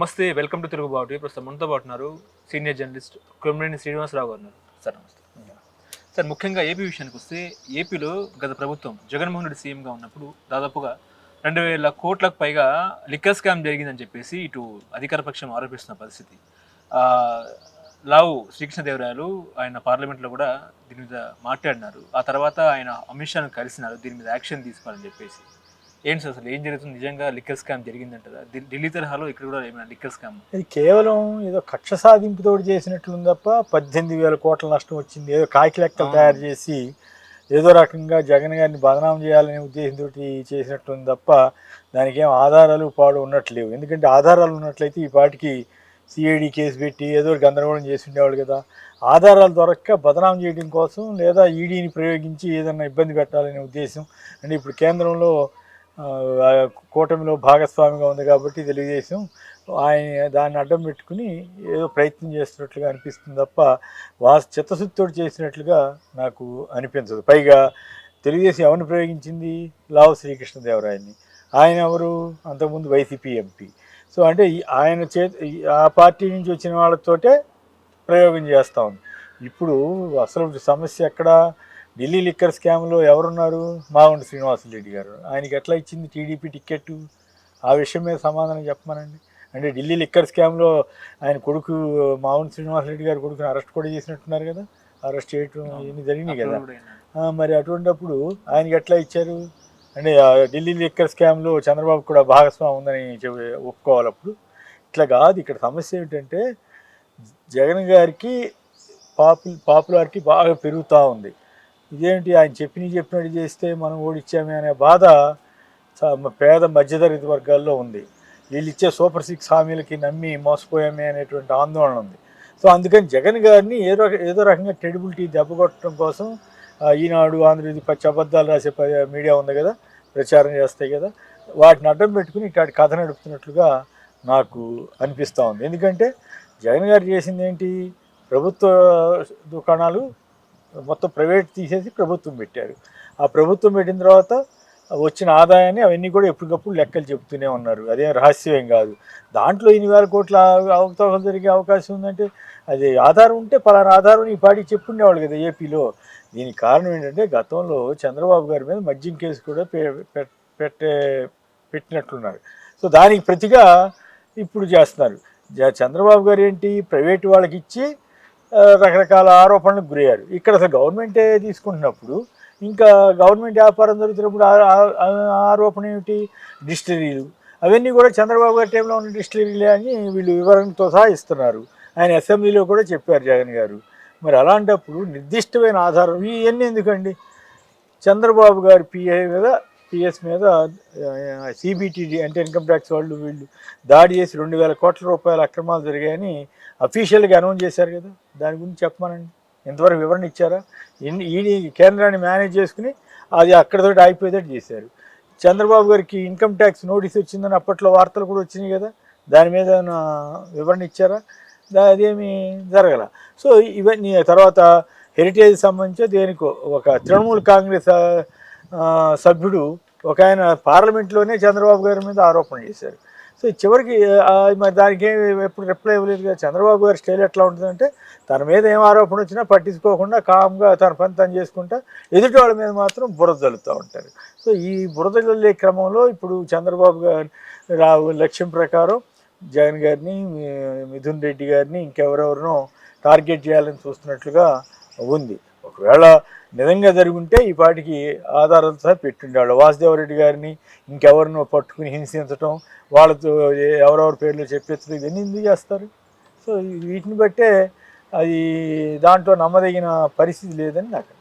నమస్తే welcome to Telugu బాటు ప్రస్తుతం మనతో పాటు ఉన్నారు సీనియర్ జర్నలిస్ట్ కొమ్మినేని శ్రీనివాసరావు గారు ఉన్నారు. సార్ నమస్తే. సార్ ముఖ్యంగా ఏపీ విషయానికి వస్తే ఏపీలో గత ప్రభుత్వం జగన్మోహన్ రెడ్డి సీఎంగా ఉన్నప్పుడు దాదాపుగా రెండు వేల కోట్లకు పైగా లిక్కర్ స్కామ్ జరిగిందని చెప్పేసి ఇటు అధికార పక్షం ఆరోపిస్తున్న పరిస్థితి. లావు శ్రీకృష్ణదేవరాయలు ఆయన పార్లమెంట్లో కూడా దీని మీద మాట్లాడినారు. ఆ తర్వాత ఆయన అమిత్ షాను కలిసినారు దీని మీద యాక్షన్ తీసుకోవాలని చెప్పేసి. ఏంటి సార్ అసలు? ఏం జరుగుతుంది? నిజంగా లిక్కర్ స్కామ్ జరిగిందంటారా ఢి- ఢిల్లీ తరహాలో ఇక్కడ కూడా ఏమైనా లిక్కర్ స్కామ్? ఇది కేవలం ఏదో కక్ష సాధింపుతోటి చేసినట్లుంది తప్ప పద్దెనిమిది వేల కోట్ల నష్టం వచ్చింది. ఏదో కాకి లెక్కలు. తయారు చేసి ఏదో రకంగా జగన్ గారిని బదనాం చేయాలనే ఉద్దేశంతో చేసినట్లుంది తప్ప దానికి ఏం ఆధారాలు పాడు ఉన్నట్లేవు. ఎందుకంటే ఆధారాలు ఉన్నట్లయితే ఈ పాటికి సిఐడి కేసు పెట్టి ఏదో గందరగోళం చేసి ఉండేవాళ్ళు కదా. ఆధారాలు దొరక్క బదనాం చేయడం కోసం లేదా ఈడీని ప్రయోగించి ఏదైనా ఇబ్బంది పెట్టాలనే ఉద్దేశం. అంటే ఇప్పుడు కేంద్రంలో కూటమిలో భాగస్వామిగా ఉంది కాబట్టి తెలుగుదేశం ఆయన దాన్ని అడ్డం పెట్టుకుని ఏదో ప్రయత్నం చేస్తున్నట్లుగా అనిపిస్తుంది తప్ప వాస్ చిత్తశుద్ధితోటి చేసినట్లుగా నాకు అనిపించదు. పైగా తెలుగుదేశం ఎవరిని ప్రయోగించింది లావు శ్రీకృష్ణదేవరాయని ఆయన ఎవరు? అంతకుముందు వైసీపీ ఎంపీ. సో అంటే ఆయన చే ఆ పార్టీ నుంచి వచ్చిన వాళ్ళతోటే ప్రయోగం చేస్తూ ఉంది. ఇప్పుడు అసలు సమస్య ఎక్కడ? ఢిల్లీ లిక్కర్ స్కామ్లో ఎవరున్నారు? మాగుంట శ్రీనివాసరెడ్డి గారు. ఆయనకి ఎట్లా ఇచ్చింది టీడీపీ టికెట్ ఆ విషయం మీద సమాధానం చెప్పమనండి. అంటే ఢిల్లీ లిక్కర్ స్కామ్లో ఆయన కొడుకు మాగుంట శ్రీనివాసరెడ్డి గారు కొడుకుని అరెస్ట్ కూడా చేసినట్టున్నారు కదా? అరెస్ట్ చేయటం ఇవన్నీ జరిగినాయి కదా? మరి అటువంటిప్పుడు ఆయనకి ఎట్లా ఇచ్చారు? అంటే ఢిల్లీ లిక్కర్ స్కామ్లో చంద్రబాబు కూడా భాగస్వామి ఉందని ఒప్పుకోవాలి అప్పుడు. ఇట్లా కాదు ఇక్కడ సమస్య ఏమిటంటే జగన్ గారికి పాపు పాపులారిటీ బాగా పెరుగుతూ ఉంది. ఇదేంటి ఆయన చెప్పిన చెప్పినట్టు చేస్తే మనం ఓడిచ్చామే అనే బాధ పేద మధ్యతరగతి వర్గాల్లో ఉంది. వీళ్ళు ఇచ్చే సూపర్ సిక్స్ హామీలకి నమ్మి మోసపోయామే అనేటువంటి ఆందోళన ఉంది. సో అందుకని జగన్ గారిని ఏదో ఏదో రకంగా క్రెడిబిలిటీ దెబ్బకొట్టడం కోసం ఈనాడు ఆంధ్రజ్యోతి పచ్చి అబద్ధాలు రాసే మీడియా ఉంది కదా ప్రచారం చేస్తాయి కదా వాటిని అడ్డం పెట్టుకుని ఇట్లాంటి కథ నడుపుతున్నట్లుగా నాకు అనిపిస్తూ ఉంది. ఎందుకంటే జగన్ గారు చేసింది ఏంటి? ప్రభుత్వ దుకాణాలు మొత్తం ప్రైవేట్ తీసేసి ప్రభుత్వం పెట్టారు. ఆ ప్రభుత్వం పెట్టిన తర్వాత వచ్చిన ఆదాయాన్ని అవన్నీ కూడా ఎప్పటికప్పుడు లెక్కలు చెప్తూనే ఉన్నారు. అదేం రహస్యం కాదు. దాంట్లో ఎన్ని వేల కోట్ల అవతల జరిగే అవకాశం ఉందంటే అది ఆధారం ఉంటే పలానా ఆధారం ఈ పాటికి చెప్పుండేవాళ్ళు కదా ఏపీలో. దీనికి కారణం ఏంటంటే గతంలో చంద్రబాబు గారి మీద మద్యం కేసు కూడా పె- పె- పెట్టే పెట్టినట్లున్నారు. సో దానికి ప్రతిగా ఇప్పుడు చేస్తున్నారు. చంద్రబాబు గారు ఏంటి? ప్రైవేట్ వాళ్ళకి ఇచ్చి రకరకాల ఆరోపణలకు గురయ్యారు. ఇక్కడ అసలు గవర్నమెంటే తీసుకుంటున్నప్పుడు ఇంకా గవర్నమెంట్ వ్యాపారం జరుగుతున్నప్పుడు ఆరోపణ ఏమిటి? డిస్టరీలు అవన్నీ కూడా చంద్రబాబు గారి టైంలో ఉన్న డిస్టిలరీలే అని వీళ్ళు వివరణతో సహా ఇస్తున్నారు. ఆయన అసెంబ్లీలో కూడా చెప్పారు జగన్ గారు. మరి అలాంటప్పుడు నిర్దిష్టమైన ఆధారం ఇవన్నీ ఎందుకండి? చంద్రబాబు గారి పిఏ మీద పిఎస్ మీద సిబిటిడి అంటే ఇన్కమ్ ట్యాక్స్ వాళ్ళు వీళ్ళు దాడి చేసి రెండు వేల కోట్ల రూపాయల అక్రమాలు జరిగాయని అఫీషియల్గా అనౌన్స్ చేశారు కదా. దాని గురించి చెప్పమనండి. ఇంతవరకు వివరణ ఇచ్చారా? ఈ కేంద్రాన్ని మేనేజ్ చేసుకుని అది అక్కడితోటి ఆగిపోయేటట్టు చేశారు. చంద్రబాబు గారికి ఇన్కమ్ ట్యాక్స్ నోటీస్ వచ్చిందని అప్పట్లో వార్తలు కూడా వచ్చినాయి కదా. దాని మీద వివరణ ఇచ్చారా? దా- అదేమీ జరగల. సో ఇవన్నీ తర్వాత హెరిటేజ్ సంబంధించి దేనికో ఒక తృణమూల్ కాంగ్రెస్ సభ్యుడు ఒక ఆయన పార్లమెంట్లోనే చంద్రబాబు గారి మీద ఆరోపణ చేశారు. సో చివరికి మరి దానికి ఎప్పుడు రిప్లై ఇవ్వలేదు కదా చంద్రబాబు గారి స్టైల్ ఎట్లా ఉంటుందంటే తన మీద ఏం ఆరోపణ వచ్చినా పట్టించుకోకుండా కామ్గా తన పని తను చేసుకుంటా ఎదుటి వాళ్ళ మీద మాత్రం బురద జల్లుతూ ఉంటారు. సో ఈ బురద జల్లే క్రమంలో ఇప్పుడు చంద్రబాబు గారి లక్ష్యం ప్రకారం జగన్ గారిని మిథున్ రెడ్డి గారిని ఇంకెవరెవరినో టార్గెట్ చేయాలని చూస్తున్నట్లుగా ఉంది. ఒకవేళ నిజంగా జరుగుంటే ఈ పాటికి ఆధారాలతో సహా పెట్టుండేవాళ్ళు. వాసుదేవరెడ్డి గారిని ఇంకెవరినో పట్టుకుని హింసించడం వాళ్ళతో ఎవరెవరి పేర్లు చెప్పేది ఇవన్నీ ఎందుకు చేస్తారు? సో వీటిని బట్టే అది దాంట్లో నమ్మదగిన పరిస్థితి లేదని నాకు